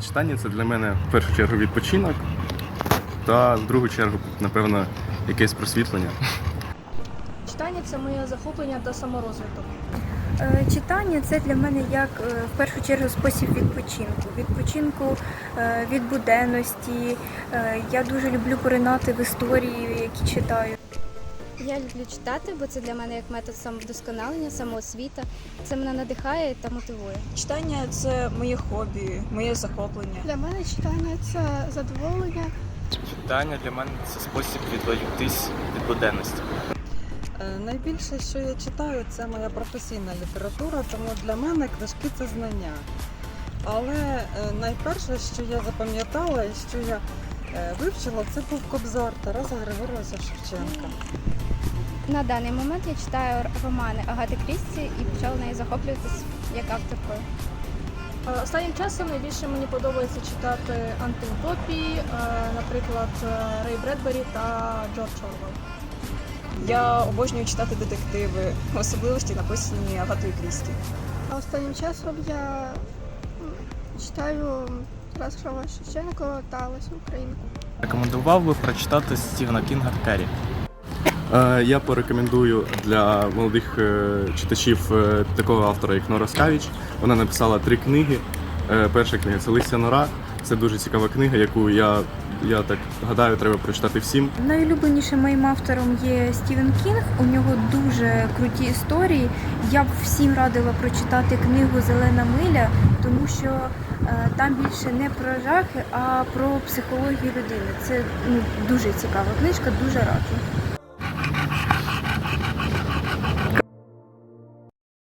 читання це для мене в першу чергу відпочинок, та в другу чергу, напевно, якесь просвітлення. Читання це моє захоплення та саморозвиток. Е, Читання це для мене як е, в першу чергу спосіб відпочинку. Відпочинку е, від буденності. Я дуже люблю поринати в історії, які читаю. Я люблю читати, бо це для мене як метод самовдосконалення, самоосвіта. Це мене надихає та мотивує. Читання це моє хобі, моє захоплення. Для мене читання це задоволення. Читання для мене це спосіб відволіктись від буденності. Е, Найбільше, що я читаю, це моя професійна література, тому для мене книжки це знання. Але е, найперше, що я запам'ятала і що я е, вивчила, це був Кобзар Тараса Григоровича Шевченка. На даний момент я читаю романи Агати Крісті і почала нею захоплюватись як авторкою. Е, Останнім часом найбільше мені подобається читати антиутопії, е, наприклад, е, Рей Бредбері та Джордж Орвел. Я обожнюю читати детективи, особливості написані Агатою Крісті. А останнім часом я читаю Тараса Шевченко та Лесю Українку. Рекомендував би прочитати Стівена Кінга Керрі. Е, Я порекомендую для молодих е, читачів е, такого автора, як Нора Скавіч. Вона написала три книги. Перша книга це Листя Нора. Це дуже цікава книга, яку я, я так гадаю, треба прочитати всім. Найулюбленішим моїм автором є Стівен Кінг. У нього дуже круті історії. Я б всім радила прочитати книгу Зелена миля, тому що е, там більше не про жахи, а про психологію людини. Це ну, дуже цікава книжка, дуже раджу.